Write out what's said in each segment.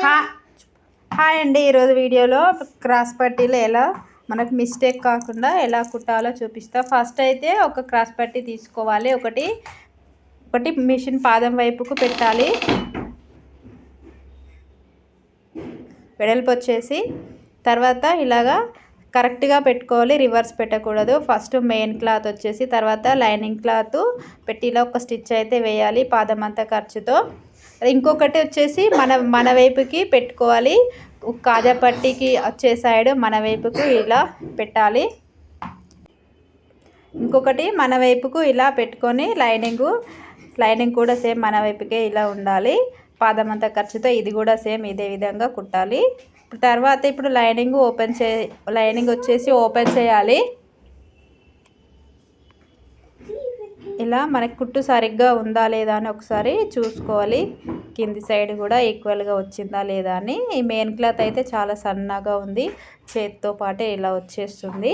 Hi అండి ఈరోజు వీడియోలో క్రాస్ పట్టీలు ఎలా మనకు మిస్టేక్ కాకుండా ఎలా కుట్టాలో చూపిస్తా. ఫస్ట్ అయితే ఒక క్రాస్ పట్టీ తీసుకోవాలి ఒకటి ఒకటి మిషన్ పాదం వైపుకు పెట్టాలి. వెడల్పు వచ్చేసి తర్వాత ఇలాగా కరెక్ట్గా పెట్టుకోవాలి రివర్స్ పెట్టకూడదు. ఫస్ట్ మెయిన్ క్లాత్ వచ్చేసి తర్వాత లైనింగ్ క్లాత్ పెట్టిలో ఒక స్టిచ్ అయితే వేయాలి పాదం అంతా ఖర్చుతో. ఇంకొకటి వచ్చేసి మన మన వైపుకి పెట్టుకోవాలి. కాజా పట్టీకి వచ్చే సైడ్ మన వైపుకు ఇలా పెట్టాలి. ఇంకొకటి మన వైపుకు ఇలా పెట్టుకొని లైనింగ్ లైనింగ్ కూడా సేమ్ మన వైపుకే ఇలా ఉండాలి. పాదం అంతా ఖర్చుతో ఇది కూడా సేమ్ ఇదే విధంగా కుట్టాలి. తర్వాత ఇప్పుడు లైనింగ్ ఓపెన్ చే లైనింగ్ వచ్చేసి ఓపెన్ చేయాలి. ఇలా మనకి కుట్టు సరిగ్గా ఉందా లేదా అని ఒకసారి చూసుకోవాలి. కింది సైడ్ కూడా ఈక్వల్గా వచ్చిందా లేదా అని. ఈ మెయిన్ క్లాత్ అయితే చాలా సన్నగా ఉంది. చేతితో పాటే ఇలా వచ్చేస్తుంది.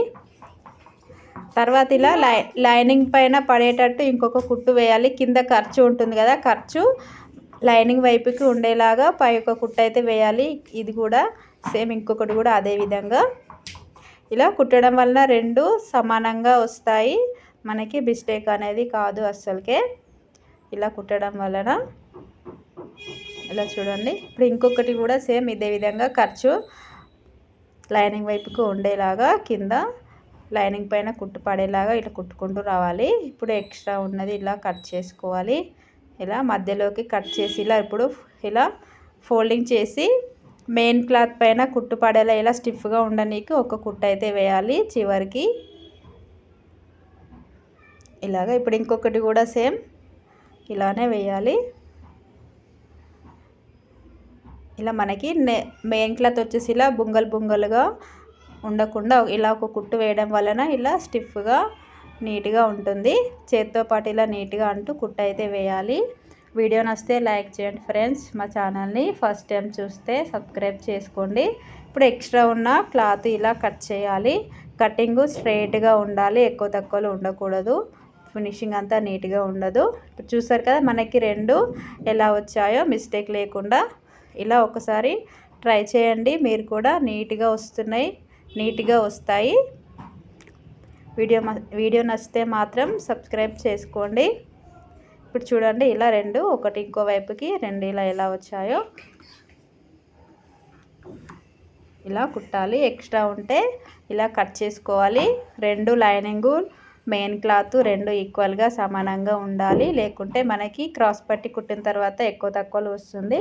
తర్వాత ఇలా లై లైనింగ్ పైన పడేటట్టు ఇంకొక కుట్టు వేయాలి. కింద ఖర్చు ఉంటుంది కదా ఖర్చు. లైనింగ్ వైపుకి ఉండేలాగా పై ఒక కుట్టు అయితే వేయాలి. ఇది కూడా సేమ్ ఇంకొకటి కూడా అదే విధంగా. ఇలా కుట్టడం వలన రెండు సమానంగా వస్తాయి. మనకి మిస్టేక్ అనేది కాదు అస్సలకే. ఇలా కుట్టడం వలన. ఇలా చూడండి. ఇప్పుడు ఇంకొకటి కూడా సేమ్ ఇదే విధంగా ఖర్చు. లైనింగ్ వైపుకు ఉండేలాగా కింద లైనింగ్ పైన కుట్టు పడేలాగా ఇలా కుట్టుకుంటూ రావాలి. ఇప్పుడు ఎక్స్ట్రా ఉన్నది ఇలా కట్ చేసుకోవాలి. ఇలా మధ్యలోకి కట్ చేసి ఇలా ఇప్పుడు ఇలా ఫోల్డింగ్ చేసి మెయిన్ క్లాత్ పైన కుట్టు పడేలా ఇలా స్టిఫ్గా ఉండనీకి ఒక కుట్టు అయితే వేయాలి చివరికి. ఇలాగ ఇప్పుడు ఇంకొకటి కూడా సేమ్ ఇలానే వేయాలి. ఇలా మనకి మెయిన్ క్లాత్ వచ్చేసి ఇలా బొంగలు బొంగలుగా ఉండకుండా ఇలా ఒక కుట్టు వేయడం వలన ఇలా స్టిఫ్గా నీట్గా ఉంటుంది. చేతితో పాటు ఇలా నీట్గా అంటూ కుట్టు అయితే వేయాలి. వీడియో నచ్చితే లైక్ చేయండి ఫ్రెండ్స్. మా ఛానల్ని ఫస్ట్ టైం చూస్తే సబ్స్క్రైబ్ చేసుకోండి. ఇప్పుడు ఎక్స్ట్రా ఉన్న క్లాత్ ఇలా కట్ చేయాలి. కటింగ్ స్ట్రైట్గా ఉండాలి ఎక్కువ తక్కువలో ఉండకూడదు. ఫినిషింగ్ అంతా నీట్గా ఉండదు. ఇప్పుడు చూసారు కదా మనకి రెండు ఎలా వచ్చాయో మిస్టేక్ లేకుండా ఇలా ఒకసారి ట్రై చేయండి. మీరు కూడా నీట్గా వస్తున్నాయి నీట్గా వస్తాయి. వీడియో వీడియో నచ్చితే మాత్రం సబ్స్క్రైబ్ చేసుకోండి. ఇప్పుడు చూడండి ఇలా రెండు ఒకటి ఇంకో వైపుకి రెండు ఇలా ఎలా వచ్చాయో. ఇలా కుట్టాలి ఎక్స్ట్రా ఉంటే ఇలా కట్ చేసుకోవాలి. రెండు లైనింగు మెయిన్ క్లాత్ రెండు ఈక్వల్గా సమానంగా ఉండాలి. లేకుంటే మనకి క్రాస్ పట్టి కుట్టిన తర్వాత ఎక్కువ తక్కువలు వస్తుంది.